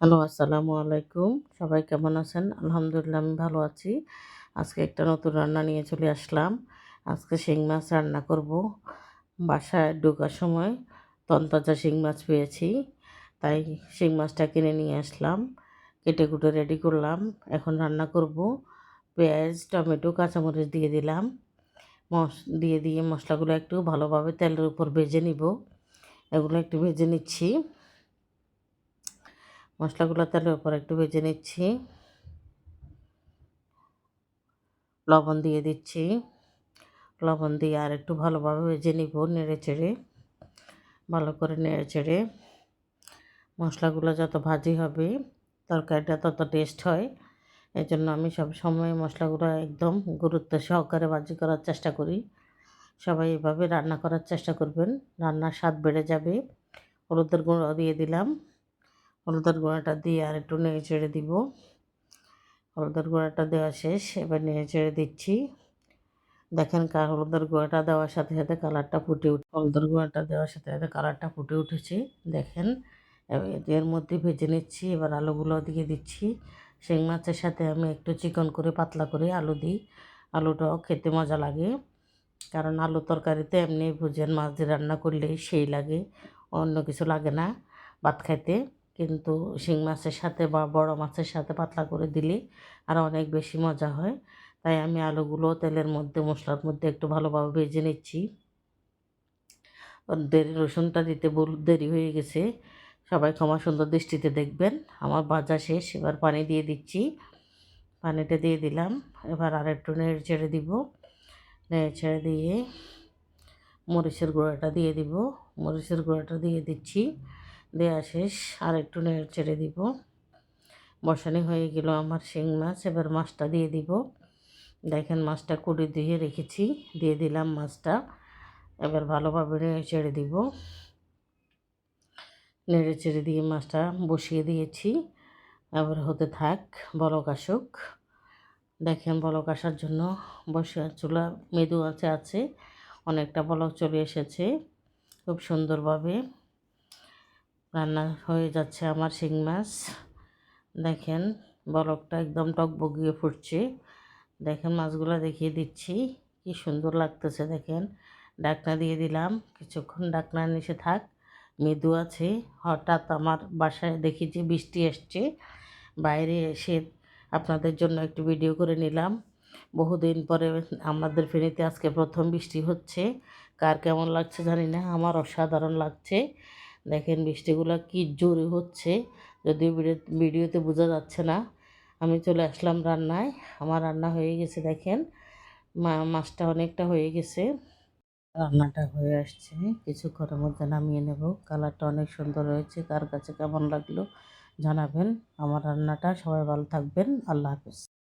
Hello, আসসালামু আলাইকুম। সবাই কেমন আছেন? আলহামদুলিল্লাহ, আমি ভালো আছি। আজকে একটা নতুন রান্না নিয়ে চলে আসলাম। আজকে শিং মাছ রান্না করব। বাসায় ঢোকার সময় তনতাজা শিং মাছ পেয়েছি, তাই শিং মাছটা কিনে নিয়ে আসলাম। কেটে কুটে রেডি করলাম। এখন রান্না করব। পেঁয়াজ, টমেটো, কাঁচামরিচ দিয়ে দিলাম। মশ, দিয়ে দিয়ে মশলাগুলো একটু ভালোভাবে তেলের উপর ভেজে নিব। এগুলো একটু ভেজে নিচ্ছি। মশলাগুলো তেলের উপর একটু ভেজে নিচ্ছি। লবণ দিয়ে দিচ্ছি। লবণ দিয়ে আর একটু ভালোভাবে ভেজে নিব নেড়ে চেড়ে, ভালো করে নেড়ে চেড়ে। মশলাগুলো যত ভাজি হবে, তরকারিটা তত টেস্ট হয়। এই জন্য আমি সব সময় মশলাগুলো একদম গুরুত্ব সহকারে ভাজি করার চেষ্টা করি। সবাই এভাবে রান্না করার চেষ্টা করবেন। রান্নার স্বাদ বেড়ে যাবে। হলুদের গুঁড়ো দিয়ে দিলাম। হলুদের গুঁড়াটা দিয়ে আর একটু নেড়ে চেড়ে দিব। হলুদের গুঁড়াটা দেওয়া শেষ, এবার নেড়ে চেড়ে দিচ্ছি। দেখেন কার হলুদের গুঁড়াটা দেওয়ার সাথে সাথে কালারটা ফুটে উঠে, হলুদের গুঁড়াটা দেওয়ার সাথে সাথে কালারটা ফুটে উঠেছে। দেখেন এর মধ্যে ভেজে নিচ্ছি, এবার আলুগুলো দিয়ে দিচ্ছি। শিং মাছের সাথে আমি একটু চিকন করে পাতলা করে আলু দিই। আলুটাও খেতে মজা লাগে, কারণ আলু তরকারিতে এমনি ভুজেন মাছ দিয়ে রান্না করলেই সেই লাগে, অন্য কিছু লাগে না ভাত খাইতে। কিন্তু শিং মাছের সাথে বা বড় মাছের সাথে পাতলা করে দিলে আরও অনেক বেশি মজা হয়। তাই আমি আলুগুলো তেলের মধ্যে, মশলার মধ্যে একটু ভালোভাবে ভেজে নিচ্ছি। দেরি রসুনটা দিতে বল দেরি হয়ে গেছে। সবাই ক্ষমা সুন্দর দৃষ্টিতে দেখবেন। আমার ভাজা শেষ, এবার পানি দিয়ে দিচ্ছি। পানিটা দিয়ে দিলাম। এবার আর একটু নেড়ে ছেড়ে দিব। নেড়ে ছেড়ে দিয়ে মরিচের গুঁড়াটা দিয়ে দিব। মরিচের গুঁড়াটা দিয়ে দিচ্ছি। দেওয়া শেষ আর একটু নেড়ে ছেড়ে দিব। বসানি হয়ে গেল আমার শিং মাছ, এবার মাছটা দিয়ে দিব। দেখেন মাছটা কুড়ি দিয়ে রেখেছি, দিয়ে দিলাম মাছটা। এবার ভালোভাবে নেড়ে ছেড়ে দিব। নেড়ে চেড়ে দিয়ে মাছটা বসিয়ে দিয়েছি। এবার হতে থাক, বলক আসুক। দেখেন বলক আসার জন্য বসে চুলা, মৃদু আছে আছে। অনেকটা বলক চলে এসেছে, খুব সুন্দরভাবে। রান্না হয়ে যাচ্ছে আমার শিং মাছ। দেখেন বরফটা একদম টক বগিয়ে ফুটছে। দেখেন মাছগুলো দেখিয়ে দিচ্ছি, কি সুন্দর লাগতেছে দেখেন। ডাকনা দিয়ে দিলাম, কিছুক্ষণ ডাকনা নিচে থাক, মৃদু আছে। হঠাৎ আমার বাসায় দেখি যে বৃষ্টি এসছে বাইরে এসে আপনাদের জন্য একটু ভিডিও করে নিলাম। বহুদিন পরে আমাদের ফেনীতে আজকে প্রথম বৃষ্টি হচ্ছে। কার কেমন লাগছে জানি না, আমার অসাধারণ লাগছে। দেখেন বৃষ্টিগুলো কি জোরে হচ্ছে। যদিও ভিডিওতে বোঝা যাচ্ছে না। আমি চলে আসলাম রান্নায়। আমার রান্না হয়ে গেছে, দেখেন। মাছটা অনেকটা হয়ে গেছে। রান্নাটা হয়ে আসছে। কিছুক্ষণের মধ্যে নামিয়ে নেব। কালারটা অনেক সুন্দর হয়েছে। কার কাছে কেমন লাগল জানাবেন। আমার রান্নাটা সবাই ভালো থাকবেন। আল্লাহ হাফিজ।